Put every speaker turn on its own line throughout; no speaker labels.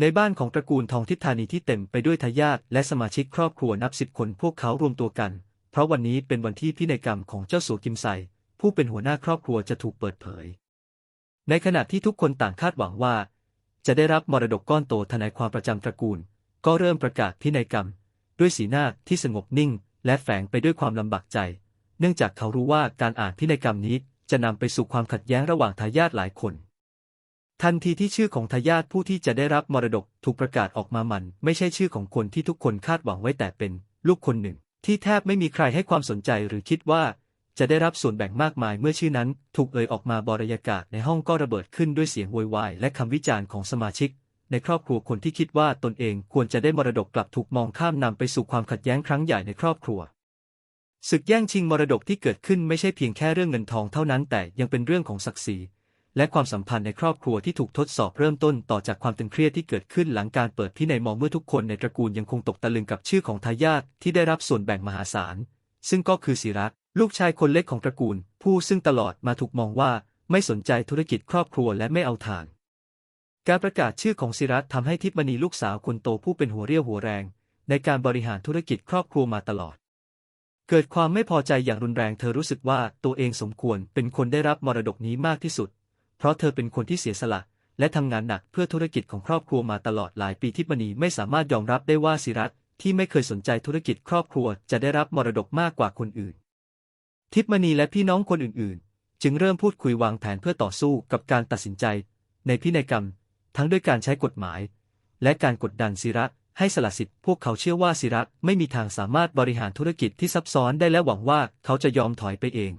ในบ้านของตระกูลทองทิพธานีที่เต็มไปด้วยทายาทและสมาชิกครอบครัวนับสิบคนพวกเขารวมตัวกัน เพราะวันนี้เป็นวันที่พินัยกรรมของเจ้าสัวกิมไซ ผู้เป็นหัวหน้าครอบครัวจะถูกเปิดเผย ในขณะที่ทุกคนต่างคาดหวังว่า จะได้รับมรดกก้อนโตทนายความประจำตระกูล ก็เริ่มประกาศพินัยกรรม ด้วยสีหน้าที่สงบนิ่ง และแฝงไปด้วยความลำบากใจ เนื่องจากเขารู้ว่าการอ่านพินัยกรรมนี้จะนำไปสู่ความขัดแย้งระหว่างทายาทหลายคน ทันทีที่ชื่อของทายาทผู้ที่จะได้รับมรดกถูกประกาศออกมามัน ไม่ใช่ชื่อของคนที่ทุกคนคาดหวังไว้แต่เป็นลูกคนหนึ่ง ที่แทบไม่มีใครให้ความสนใจหรือคิดว่า จะได้รับส่วนแบ่งมากมายเมื่อชื่อนั้น ถูกเอ่ยออกมาบรรยากาศในห้องก็ระเบิดขึ้นด้วยเสียงโวยวายและคำวิจารณ์ของสมาชิก ในครอบครัวคนที่คิดว่าตนเองควรจะได้มรดกกลับถูกมองข้ามนำไปสู่ความขัดแย้งครั้งใหญ่ในครอบครัวศึกแย่งชิงมรดกที่เกิดขึ้นไม่ใช่เพียงแค่เรื่องเงินทองเท่านั้นแต่ยังเป็นเรื่องของศักดิ์ศรี และความสัมพันธ์ในครอบครัวที่ถูกทดสอบเริ่มต้นต่อจากความตึงเครียดที่เกิดขึ้นหลังการเปิดพินัยมองเมื่อทุกคนในตระกูลยังคงตกตะลึงกับชื่อของทายาทที่ได้รับส่วนแบ่งมหาศาล ซึ่งก็คือศิรัตลูกชายคนเล็กของตระกูล ผู้ซึ่งตลอดมาถูกมองว่าไม่สนใจธุรกิจครอบครัวและไม่เอาทานการประกาศชื่อของศิรัตทำให้ทิพมณีลูกสาวคนโตผู้เป็นหัวเรี่ยวหัวแรง ในการบริหารธุรกิจครอบครัวมาตลอด เกิดความไม่พอใจอย่างรุนแรงเธอรู้สึกว่าตัวเองสมควรเป็นคนได้รับมรดกนี้มากที่สุด เพราะเธอเป็นคนที่เสียสละ และทำงานหนักเพื่อธุรกิจของครอบครัวมาตลอดหลายปีทิพมณีไม่สามารถยอมรับได้ว่าศิรัตที่ไม่เคยสนใจธุรกิจครอบครัวจะได้รับมรดกมากกว่าคนอื่น ทิพมณีและพี่น้องคนอื่นๆ จึงเริ่มพูดคุยวางแผนเพื่อต่อสู้กับการตัดสินใจ ในพินัยกรรม ทั้งด้วยการใช้กฎหมาย และการกดดันศิระให้สละสิทธิ์พวกเขาเชื่อว่าศิระไม่มีทางสามารถบริหารธุรกิจที่ซับซ้อนได้และหวังว่าเขาจะยอมถอยไปเอง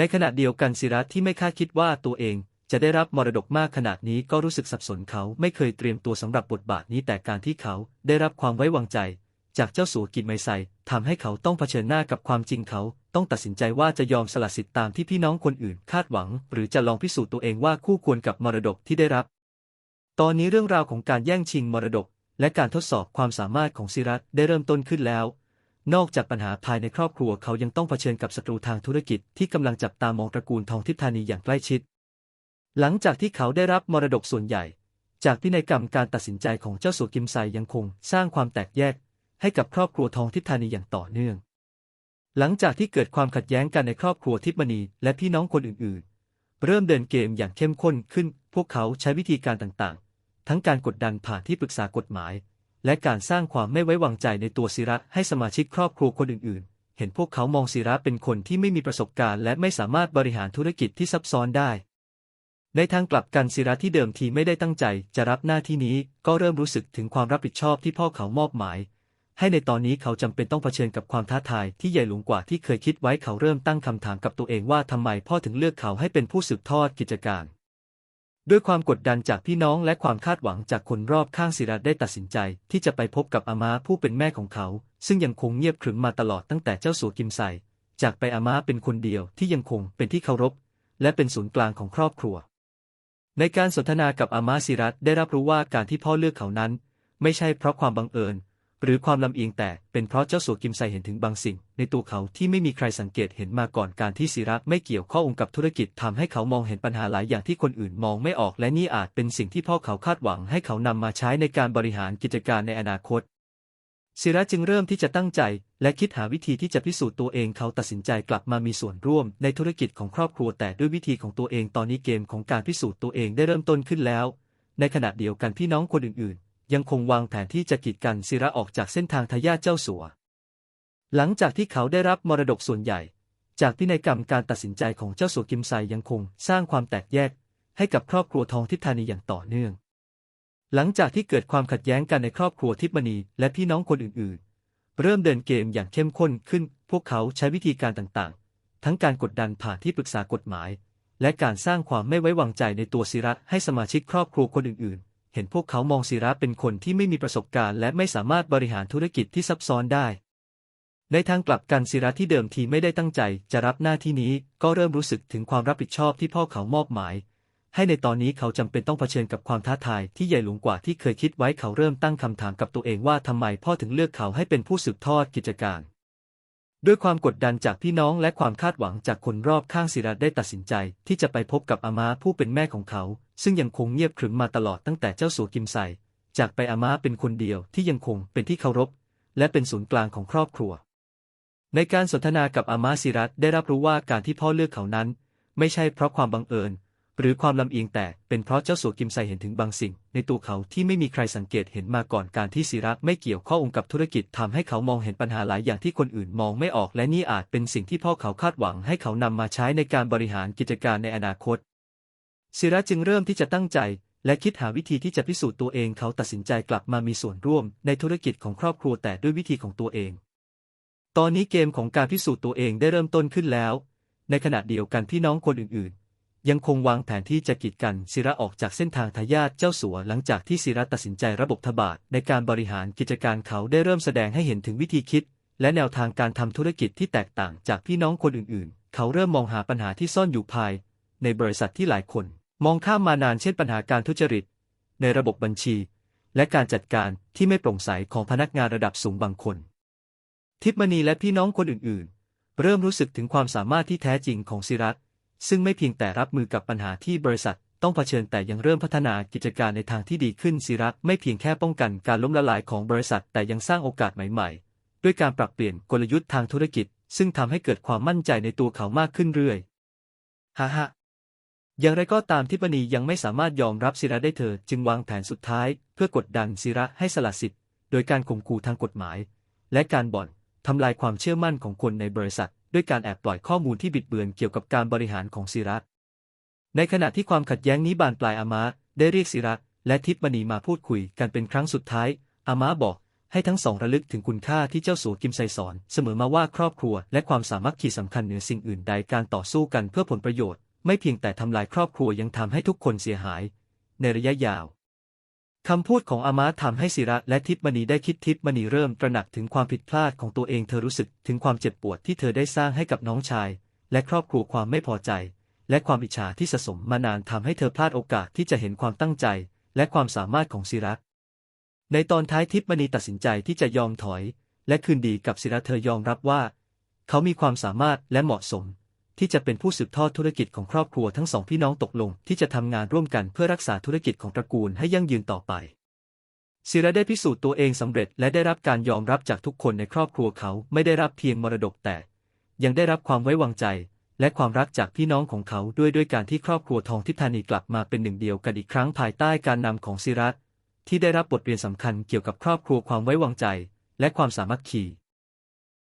ในขณะเดียวกันศิระที่ไม่คาดคิดว่าตัวเองจะได้รับมรดกมากขนาดนี้ก็รู้สึกสับสนเขาไม่เคยเตรียมตัวสำหรับบทบาทนี้แต่การที่เขาได้รับความไว้วางใจ จากเจ้าสัวกินไมไซทำให้เขาต้องเผชิญหน้ากับความจริงเขาต้องตัดสินใจว่าจะยอมสละสิทธิ์ตามที่พี่น้องคนอื่นคาดหวัง หรือจะลองพิสูจน์ตัวเองว่าคู่ควรกับมรดกที่ได้รับ ตอนนี้เรื่องราวของการแย่งชิงมรดก และการทดสอบความสามารถของศิรัตได้เริ่มต้นขึ้นแล้ว นอกจากปัญหาภายในครอบครัวเขายังต้องเผชิญกับศัตรูทางธุรกิจที่กำลังจับตามองตระกูลทองทิพย์ธานีอย่างใกล้ชิด หลังจากที่เขาได้รับมรดกส่วนใหญ่ จากพินัยกรรมการตัดสินใจของเจ้าสัวกิมไซยังคงสร้างความแตกแยก ให้กับครอบครัวทองทิพย์ธานีอย่างต่อเนื่อง หลังจากที่เกิดความขัดแย้งกันในครอบครัวทิพย์มณีและพี่น้องคนอื่นๆ เริ่มเดินเกมอย่างเข้มข้นขึ้น พวกเขาใช้วิธีการต่างๆ ทั้งการกดดันผ่านที่ปรึกษากฎหมาย และการสร้างความไม่ไว้วางใจในตัวศิระให้สมาชิกครอบครัวคนอื่นๆ เห็นพวกเขามองศิระเป็นคนที่ไม่มีประสบการณ์และไม่สามารถบริหารธุรกิจที่ซับซ้อนได้ ในทางกลับกันศิระที่เดิมทีไม่ได้ตั้งใจจะรับหน้าที่นี้ก็เริ่มรู้สึกถึงความรับผิดชอบที่พ่อเขามอบหมาย ให้ในตอนนี้เขาจำเป็นต้องเผชิญกับความท้าทายที่ใหญ่หลวงกว่าที่เคยคิดไว้เขาเริ่มตั้งคำถามกับตัวเองว่าทำไมพ่อถึงเลือกเขาให้เป็นผู้สืบทอดกิจการ ด้วยความกดดันจากพี่น้องและความคาดหวังจากคนรอบข้างศิระได้ตัดสินใจ ที่จะไปพบกับอาม้าผู้เป็นแม่ของเขา ซึ่งยังคงเงียบขรึมมาตลอดตั้งแต่เจ้าสัวกิมไซจากไปอาม้าเป็นคนเดียวที่ยังคงเป็นที่เคารพ และเป็นศูนย์กลางของครอบครัว ในการสนทนากับอาม้าศิรัตได้รับรู้ว่าการที่พ่อเลือกเขานั้น ไม่ใช่เพราะความบังเอิญ หรือความลำเอียงแต่เป็นเพราะเจ้าสัวกิมไซเห็นถึงบางสิ่ง ในตัวเขาที่ไม่มีใครสังเกตเห็นมาก่อนการที่ศิระไม่เกี่ยวข้องกับธุรกิจทำให้เขามองเห็นปัญหาหลายอย่างที่คนอื่นมองไม่ออกและนี่อาจเป็นสิ่งที่พ่อเขาคาดหวังให้เขานำมาใช้ในการบริหารกิจการในอนาคตศิระจึงเริ่มที่จะตั้งใจ และคิดหาวิธีที่จะพิสูจน์ตัวเองเขาตัดสินใจกลับมามีส่วนร่วมในธุรกิจของครอบครัวแต่ด้วยวิธีของตัวเองตอนนี้เกมของการพิสูจน์ตัวเองได้เริ่มต้นขึ้นแล้ว ในขณะเดียวกันพี่น้องคนอื่น ยังคงวางแผนที่จะกีดกันศิระออกจากเส้นทางทายาทเจ้าสัว หลังจากที่เขาได้รับมรดกส่วนใหญ่ จากพินัยกรรมการตัดสินใจของเจ้าสัวกิมไซยังคงสร้างความแตกแยก ให้กับครอบครัวทองทิพธานีอย่างต่อเนื่อง หลังจากที่เกิดความขัดแย้งกันในครอบครัวทิพมณีและพี่น้องคนอื่นๆ เริ่มเดินเกมอย่างเข้มข้นขึ้น พวกเขาใช้วิธีการต่างๆ ทั้งการกดดันผ่านที่ปรึกษากฎหมาย และการสร้างความไม่ไว้วางใจในตัวศิระให้สมาชิกครอบครัวคนอื่นๆ เห็นพวกเขามองศิระเป็นคนที่ไม่มีประสบการณ์ และไม่สามารถบริหารธุรกิจที่ซับซ้อนได้ ในทางกลับกันศิระที่เดิมทีไม่ได้ตั้งใจ จะรับหน้าที่นี้ก็เริ่มรู้สึกถึงความรับผิดชอบที่พ่อเขามอบหมาย ให้ในตอนนี้เขาจำเป็นต้องเผชิญกับความท้าทายที่ใหญ่หลวงกว่าที่เคยคิดไว้เขาเริ่มตั้งคำถามกับตัวเองว่าทำไมพ่อถึงเลือกเขาให้เป็นผู้สืบทอดกิจการ ด้วยความกดดันจากพี่น้องและความคาดหวังจากคนรอบข้างศิระได้ตัดสินใจ ที่จะไปพบกับอามาผู้เป็นแม่ของเขา ซึ่งยังคงเงียบขรึมมาตลอดตั้งแต่เจ้าสัวกิมไซจากไปอามาเป็นคนเดียวที่ยังคงเป็นที่เคารพ และเป็นศูนย์กลางของครอบครัว ในการสนทนากับอามาซิรัตได้รับรู้ว่าการที่พ่อเลือกเขานั้น ไม่ใช่เพราะความบังเอิญ หรือความลำเอียงแต่เป็นเพราะเจ้าสัวกิมไซเห็นถึงบางสิ่ง ในตัวเขาที่ไม่มีใครสังเกตเห็นมาก่อนการที่ซิรัตไม่เกี่ยวข้องกับธุรกิจทำให้เขามองเห็นปัญหาหลายอย่างที่คนอื่นมองไม่ออก และนี่อาจเป็นสิ่งที่พ่อเขาคาดหวังให้เขานำมาใช้ในการบริหารกิจการในอนาคตซิรัจึงเริ่มที่จะตั้งใจ และคิดหาวิธีที่จะพิสูจน์ตัวเอง เขาตัดสินใจกลับมามีส่วนร่วม ในธุรกิจของครอบครัวแต่ด้วยวิธีของตัวเอง ตอนนี้เกมของการพิสูจน์ตัวเองได้เริ่มต้นขึ้นแล้ว ในขณะเดียวกันพี่น้องคนอื่นๆ ยังคงวางแผนที่จะกีดกันศิระออกจากเส้นทางทายาทเจ้าสัวหลังจากที่ศิระตัดสินใจระบบทบาทในการบริหารกิจการเขาได้เริ่มแสดงให้เห็นถึงวิธีคิด และแนวทางการทำธุรกิจที่แตกต่างจากพี่น้องคนอื่นๆ เขาเริ่มมองหาปัญหาที่ซ่อนอยู่ภาย ในบริษัทที่หลายคน มองข้ามมานานเช่นปัญหาการทุจริต ในระบบบัญชี และการจัดการที่ไม่โปร่งใสของพนักงานระดับสูงบางคน ทิพมณีและพี่น้องคนอื่นๆ เริ่มรู้สึกถึงความสามารถที่แท้จริงของซิรัต ซึ่งไม่เพียงแต่รับมือกับปัญหาที่บริษัทต้องเผชิญแต่ยังเริ่มพัฒนากิจการในทางที่ดีขึ้นซิรัตไม่เพียงแค่ป้องกันการล้มละลายของบริษัทแต่ยังสร้างโอกาสใหม่ๆ ด้วยการปรับเปลี่ยนกลยุทธ์ทางธุรกิจ ซึ่งทำให้เกิดความมั่นใจในตัวเขามากขึ้นเรื่อยฮ่าฮ่าอย่างไรก็ตามทิปณียังไม่สามารถยอมรับศิระได้เธอ จึงวางแผนสุดท้าย เพื่อกดดันศิระให้สละสิทธิ์ โดยการข่มขู่ทางกฎหมาย และการบ่อนทำลายความเชื่อมั่นของคนในบริษัท ด้วยการแอบปล่อยข้อมูลที่บิดเบือนเกี่ยวกับการบริหารของศิระในขณะที่ความขัดแย้งนี้บานปลายอามาได้เรียกศิระและทิพมณีมาพูดคุยกันเป็นครั้งสุดท้าย อามาบอกให้ทั้งสองระลึกถึงคุณค่าที่เจ้าสัวกิมไซสอน เสมอมาว่าครอบครัว และความสามัคคีสำคัญเหนือสิ่งอื่นใดการต่อสู้กันเพื่อผลประโยชน์ ไม่เพียงแต่ทำลายครอบครัวยังทำให้ทุกคนเสียหาย ในระยะยาว คำพูดของอามาทำให้ศิระและทิพมณีได้คิดทิพมณีเริ่มตระหนักถึงความผิดพลาดของตัวเองเธอรู้สึกถึงความเจ็บปวดที่เธอได้สร้างให้กับน้องชาย และครอบครัวความไม่พอใจ และความอิจฉาที่สะสมมานานทำให้เธอพลาดโอกาสที่จะเห็นความตั้งใจ และความสามารถของศิระในตอนท้ายทิพมณีตัดสินใจที่จะยอมถอย และคืนดีกับศิระเธอยอมรับว่า เขามีความสามารถและเหมาะสม ที่จะเป็นผู้สืบทอดธุรกิจของครอบครัวทั้งสองพี่น้องตกลง ที่จะทำงานร่วมกันเพื่อรักษาธุรกิจของตระกูลให้ยั่งยืนต่อไปศิระได้พิสูจน์ตัวเองสำเร็จและได้รับการยอมรับจากทุกคนในครอบครัวเขาไม่ได้รับเพียงมรดกแต่ ยังได้รับความไว้วางใจ และความรักจากพี่น้องของเขาด้วยด้วยการที่ครอบครัวทองทิพย์ธานีกลับมาเป็นหนึ่งเดียวกันอีกครั้งภายใต้การนำของศิระที่ได้รับบทเรียนสำคัญเกี่ยวกับครอบครัวความไว้วางใจ และความสามัคคี